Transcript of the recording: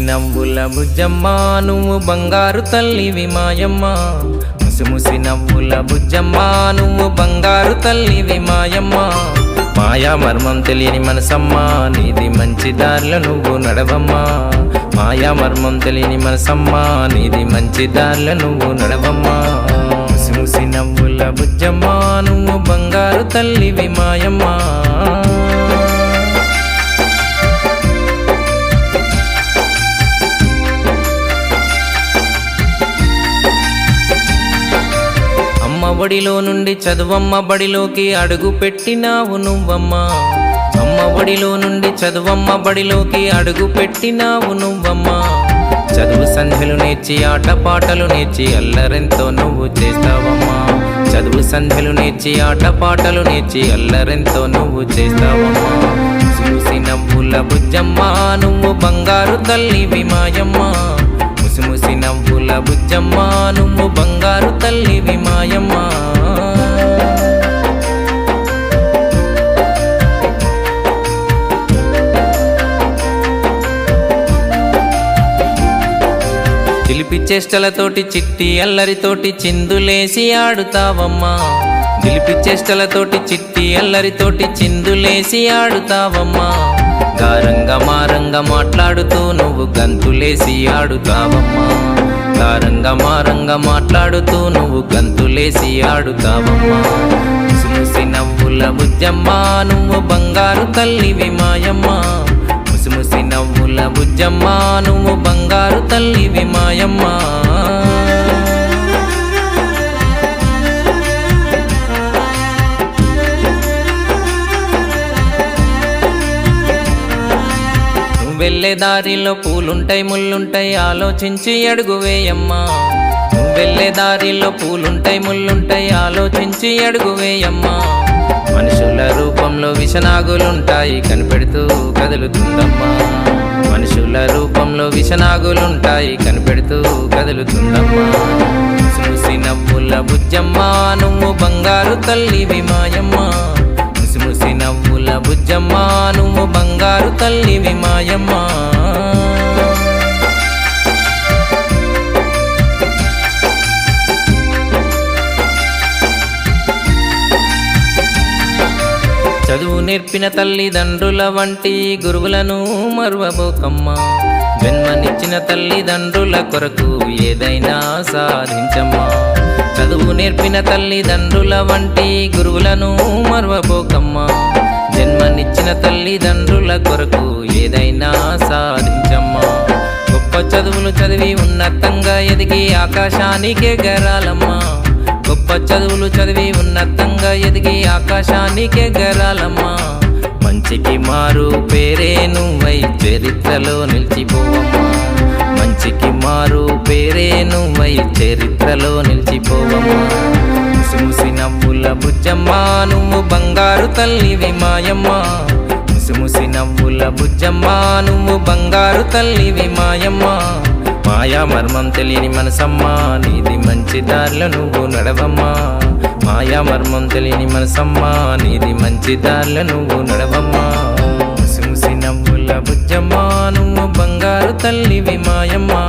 నవ్వుల బుజ్జమ్మ నువ్వు బంగారు తల్లివి మాయమ్మ ముసి ముసి నవ్వుల బుజ్జమ్మ నువ్వు బంగారు తల్లివి మాయమ్మ మాయా మర్మం తెలియని మనసమ్మ నీది మంచి దారిలో నువ్వు నడవమ్మా. మాయా మర్మం తెలియని మనసమ్మ నీది మంచి దారిలో నువ్వు నడవమ్మా. ముసి ముసి నవ్వుల బుజ్జమ్మ నువ్వు బంగారు తల్లివి మాయమ్మ అమ్మఒడిలో నుండి చదువమ్మ బడిలోకి అడుగు పెట్టినావు నువ్వమ్మా. అమ్మ ఒడిలో నుండి చదువమ్మ బడిలోకి అడుగు పెట్టినావు నువ్వమ్మా. చదువు సంధ్యలు నేర్చి ఆటపాటలు నేర్చి అల్లరెంతో నువ్వు చేస్తావమ్మా. చదువు సంధ్యలు నేర్చి ఆటపాటలు నేర్చి అల్లరెంతో నువ్వు చేస్తావమ్మా. చూసి నవ్వుల బుజ్జమ్మ నువ్వు బంగారు తల్లి విమాయమ్మ. ముసి ముసి నవ్వుల బుజ్జమ్మ నువ్వు చేష్టలతోటి చిట్టి అల్లరితోటి చిందులేసి ఆడుతావమ్మా. నిలిపి చేష్టలతోటి చిట్టి అల్లరితోటి చిందులేసి ఆడుతావమ్మా. గారంగా మారంగా మాట్లాడుతూ నువ్వు గంతులేసి ఆడుతావమ్మా. గారంగా మారంగా మాట్లాడుతూ నువ్వు గంతులేసి ఆడుతావమ్మా. ముసి నవ్వుల బుజ్జమ్మా నువ్వు బంగారు తల్లివి మాయమ్మా. నవ్వుల బుజ్జమ్మ నువ్వు బంగారు తల్లివి మాయమ్మ. వెళ్ళే దారిలో పూలుంటాయి ముళ్ళుంటాయి ఆలోచించి అడుగు వేయమ్మా. వెళ్ళే దారిలో పూలుంటాయి ముళ్ళుంటాయి ఆలోచించి అడుగు వేయమ్మా. మనుషుల రూపంలో విషనాగులుంటాయి కనిపెడుతూ కదులుతుందమ్మా. మనుషుల రూపంలో విషనాగులుంటాయి కనిపెడుతూ కదులుతుందమ్మా. చూసి నవ్వుల బుజ్జమ్మ నువ్వు బంగారు తల్లివి మాయమ్మ ముసి ముసి నవ్వుల బుజ్జమ్మ నువ్వు బంగారు తల్లివి మాయమ్మ నేర్పిన తల్లిదండ్రుల వంటి గురువులను మరువబోకమ్మా జన్మనిచ్చిన తల్లిదండ్రుల కొరకు ఏదైనా సాధించమ్మా. చదువు నేర్పిన తల్లిదండ్రుల వంటి గురువులను మరువబోకమ్మా జన్మనిచ్చిన తల్లిదండ్రుల కొరకు ఏదైనా సాధించమ్మా. గొప్ప చదువులు చదివి ఉన్నతంగా ఎదిగి ఆకాశానికే గరాలమ్మా. గొప్ప చదువులు చదివి ఉన్నతంగా ఎదిగి ఆకాశానికి ఎగరాలమ్మా మంచికి మారు పేరే నువ్వై చరిత్రలో నిలిచిపోవమ్మా. మంచికి మారు పేరే నువ్వై చరిత్రలో నిలిచిపోవమ్మా. ముసిముసి నవ్వుల బుజ్జమ్మా నువ్వు బంగారు తల్లివి మాయమ్మా ముసిముసి నవ్వుల బుజ్జమ్మా నువ్వు బంగారు తల్లివి మాయమ్మ మాయా మర్మం తెలియని మనసమ్మా. నీది మంచి దారిలో నువ్వు నడవమ్మా. మాయా మర్మం తెలియని మనసమ్మా. నీది మంచి దారిలో నువ్వు నడవమ్మా. ముసి ముసి నవ్వుల బుజ్జమ్మా. నువ్వు బంగారు తల్లివి మాయమ్మా.